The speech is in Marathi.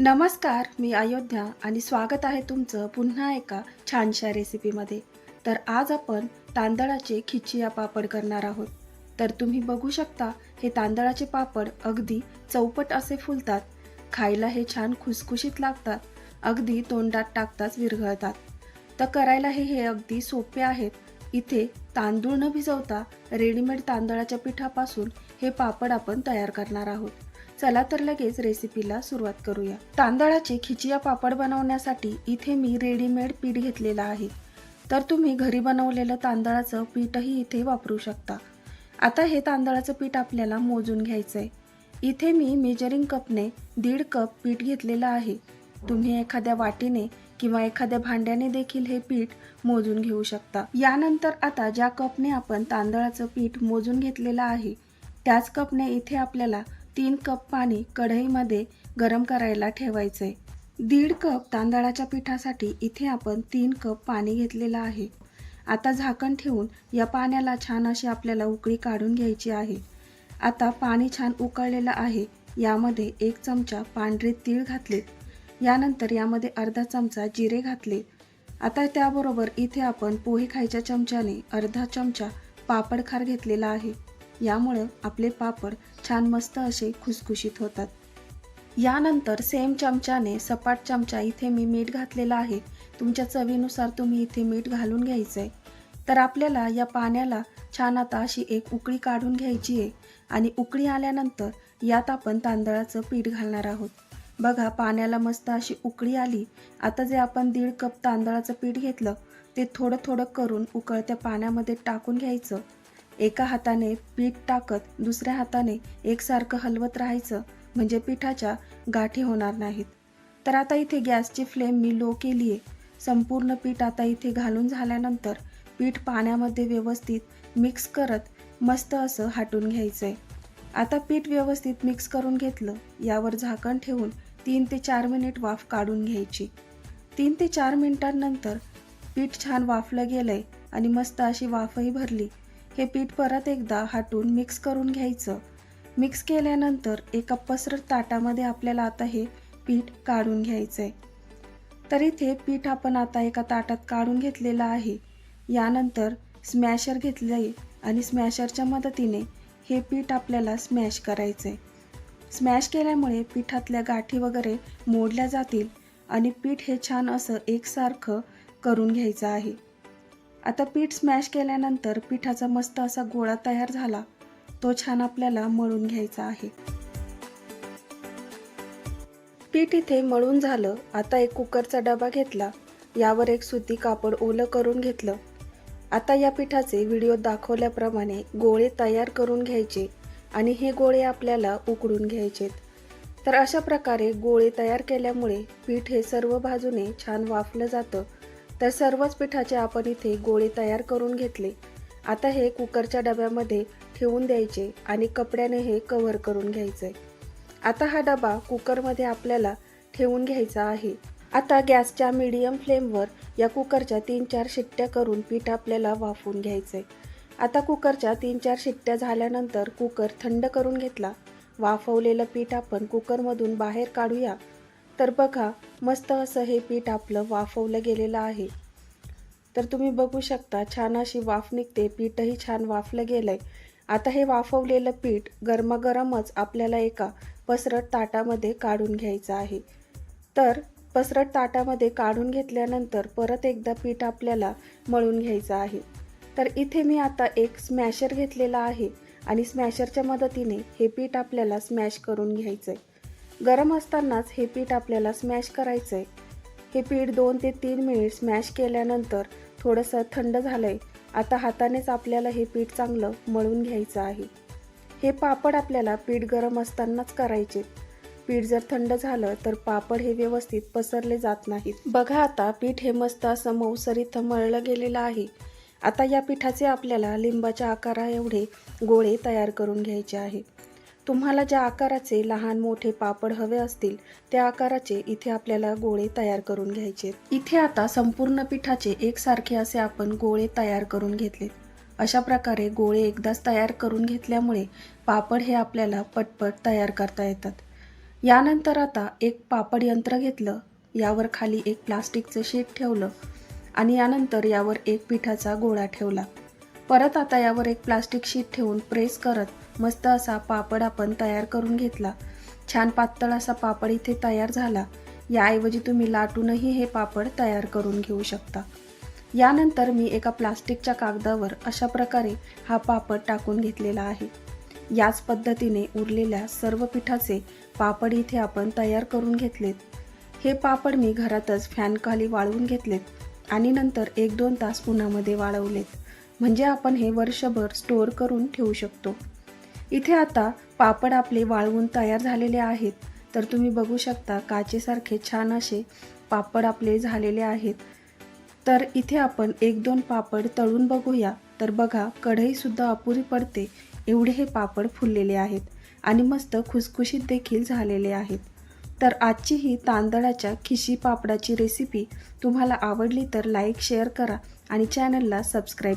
नमस्कार मी अयोध्या आणि स्वागत आहे तुमचं पुन्हा एका छानशा रेसिपीमध्ये. तर आज आपण तांदळाचे खिचिया पापड करणार आहोत. तर तुम्ही बघू शकता हे तांदळाचे पापड अगदी चौपट असे फुलतात. खायला हे छान खुसखुशीत लागतात. अगदी तोंडात टाकताच विरघळतात. तर करायला हे हे अगदी सोपे आहेत. इथे तांदूळ न भिजवता रेडीमेड तांदळाच्या पिठापासून हे पापड आपण तयार करणार आहोत. चला तर लगेच रेसिपीला सुरुवात करूया. तांदळाचे खिचिया पापड बनवण्यासाठी इथे मी रेडीमेड पीठ घेतलेलं आहे. तर तुम्ही घरी बनवलेलं तांदळाचं पीठही इथे वापरू शकता. आता हे तांदळाचं पीठ आपल्याला मोजून घ्यायचं आहे इथे मी मेजरिंग कपने दीड कप पीठ घेतलेलं आहे. तुम्ही एखाद्या वाटीने किंवा एखाद्या भांड्याने देखील हे पीठ मोजून घेऊ शकता. यानंतर आता ज्या कपने आपण तांदळाचं पीठ मोजून घेतलेलं आहे त्याच कपने इथे आपल्याला तीन कप पाणी कढईमध्ये गरम करायला ठेवायचं. आहे दीड कप तांदळाच्या पिठासाठी इथे आपण तीन कप पाणी घेतलेलं आहे. आता झाकण ठेवून या पाण्याला छान अशी आपल्याला उकळी काढून घ्यायची आहे. आता पाणी छान उकळलेलं आहे. यामध्ये एक चमचा पांढरे तीळ घातले. यानंतर यामध्ये अर्धा चमचा जिरे घातले. आता त्याबरोबर इथे आपण पोहे खायच्या चमच्याने अर्धा चमचा पापड खार घेतलेला आहे. यामुळं आपले पापड छान मस्त असे खुसखुशीत होतात. यानंतर सेम चमच्याने सपाट चमचा इथे मी मीठ घातलेला आहे. तुमच्या चवीनुसार तुम्ही इथे मीठ घालून घ्यायचं आहे तर आपल्याला या पाण्याला छान आता अशी एक उकळी काढून घ्यायची आहे आणि उकळी आल्यानंतर यात आपण तांदळाचं पीठ घालणार आहोत. बघा पाण्याला मस्त अशी उकळी आली. आता जे आपण दीड कप तांदळाचं पीठ घेतलं ते थोडं थोडं करून उकळत्या पाण्यामध्ये टाकून घ्यायचं. एका हाताने पीठ टाकत दुसऱ्या हाताने एकसारखं हलवत राहायचं म्हणजे पिठाच्या गाठी होणार नाहीत. तर आता इथे गॅसची फ्लेम मी लो केली आहे संपूर्ण पीठ आता इथे घालून झाल्यानंतर पीठ पाण्यामध्ये व्यवस्थित मिक्स करत मस्त असं हाटून घ्यायचं आहे आता पीठ व्यवस्थित मिक्स करून घेतलं यावर झाकण ठेवून तीन ते चार मिनिट वाफ काढून घ्यायची. तीन ते चार मिनिटांनंतर पीठ छान वाफलं गेलं आहे आणि मस्त अशी वाफही भरली. हे पीठ परत एकदा हाटून मिक्स करून घ्यायचं. मिक्स केल्यानंतर एका पसरट ताटामध्ये आपल्याला आता हे पीठ काढून घ्यायचं आहे तर इथे पीठ आपण आता एका ताटात काढून घेतलेलं आहे. यानंतर स्मॅशर घेतलं आहे आणि स्मॅशरच्या मदतीने हे पीठ आपल्याला स्मॅश करायचं आहे स्मॅश केल्यामुळे पिठातल्या गाठी वगैरे मोडल्या जातील आणि पीठ हे छान असं एकसारखं करून घ्यायचं आहे. आता पीठ स्मॅश केल्यानंतर पिठाचा मस्त असा गोळा तयार झाला. तो छान आपल्याला मळून घ्यायचा आहे. पीठ इथे मळून झालं. आता एक कुकरचा डबा घेतला. यावर एक सुती कापड ओलं करून घेतलं. आता या पिठाचे व्हिडिओ दाखवल्याप्रमाणे गोळे तयार करून घ्यायचे आणि हे गोळे आपल्याला उकडून घ्यायचेत तर अशा प्रकारे गोळे तयार केल्यामुळे पीठ हे सर्व बाजूने छान वाफलं जातं. तर सर्वच पिठाचे आपण इथे गोळे तयार करून घेतले. आता हे कुकरच्या डब्यामध्ये ठेवून द्यायचे आणि कपड्याने हे कव्हर करून घ्यायचे आता हा डबा कुकरमध्ये आपल्याला ठेवून घ्यायचा आहे. आता गॅसच्या मीडियम फ्लेमवर या कुकरच्या तीन चार शिट्ट्या करून पीठ आपल्याला वाफवून घ्यायचे आता कुकरच्या तीन चार शिट्ट्या झाल्यानंतर कुकर थंड करून घेतला. वाफवलेलं पीठ आपण कुकरमधून बाहेर काढूया. तर बघा मस्त असं हे पीठ आपलं वाफवलं गेलेलं आहे. तर तुम्ही बघू शकता छान अशी वाफ निघते पीठही छान वाफलं गेलं आहे आता हे वाफवलेलं पीठ गरमागरमच आपल्याला एका पसरट ताटामध्ये काढून घ्यायचं आहे. तर पसरट ताटामध्ये काढून घेतल्यानंतर परत एकदा पीठ आपल्याला मळून घ्यायचं आहे. तर इथे मी आता एक स्मॅशर घेतलेला आहे आणि स्मॅशरच्या मदतीने हे पीठ आपल्याला स्मॅश करून घ्यायचं आहे गरम असतानाच हे पीठ आपल्याला स्मॅश करायचं आहे हे पीठ दोन ते तीन मिनिट स्मॅश केल्यानंतर थोडंसं थंड झालं आहे आता हातानेच आपल्याला हे पीठ चांगलं मळून घ्यायचं आहे. हे पापड आपल्याला पीठ गरम असतानाच करायचे. पीठ जर थंड झालं तर पापड हे व्यवस्थित पसरले जात नाहीत. बघा आता पीठ हे मस्त असं मऊसरीत मळलं गेलेलं आहे. आता या पिठाचे आपल्याला लिंबाच्या आकारा एवढे गोळे तयार करून घ्यायचे आहे. तुम्हाला ज्या आकाराचे लहान मोठे पापड हवे असतील त्या आकाराचे इथे आपल्याला गोळे तयार करून घ्यायचे. इथे आता संपूर्ण पिठाचे एकसारखे असे आपण गोळे तयार करून घेतले. अशा प्रकारे गोळे एकदाच तयार करून घेतल्यामुळे पापड हे आपल्याला पटपट तयार करता येतात. यानंतर आता एक पापड यंत्र घेतलं यावर खाली एक प्लास्टिकचं शीट ठेवलं आणि यानंतर यावर एक पिठाचा गोळा ठेवला. परत आता यावर एक प्लास्टिक शीट ठेवून प्रेस करत मस्त असा पापड आपण तयार करून घेतला. छान पातळ असा पापड इथे तयार झाला. याऐवजी तुम्ही लाटूनही हे पापड तयार करून घेऊ शकता. यानंतर मी एका प्लास्टिकच्या कागदावर अशा प्रकारे हा पापड टाकून घेतलेला आहे. याच पद्धतीने उरलेल्या सर्व पिठाचे पापड इथे आपण तयार करून घेतलेत. हे पापड मी घरातच फॅनखाली वाळवून घेतलेत आणि नंतर एक दोन तास उन्हामध्ये वाळवलेत. म्हणजे आपण हे वर्षभर स्टोअर करून ठेवू शकतो. इथे आता पापड आपले वाळवून तयार झालेले आहेत. तर तुम्ही बघू शकता काचेसारखे छान असे पापड आपले झालेले आहेत. तर इथे आपण एक दोन पापड तळून बघूया. तर बघा कढईसुद्धा अपुरी पडते. एवढे हे पापड फुललेले आहेत आणि मस्त खुसखुशीत देखील झालेले आहेत. तर आजची ही तांदळाच्या खिशी पापडाची रेसिपी तुम्हाला आवडली तर लाईक शेअर करा आणि चॅनलला सबस्क्राईब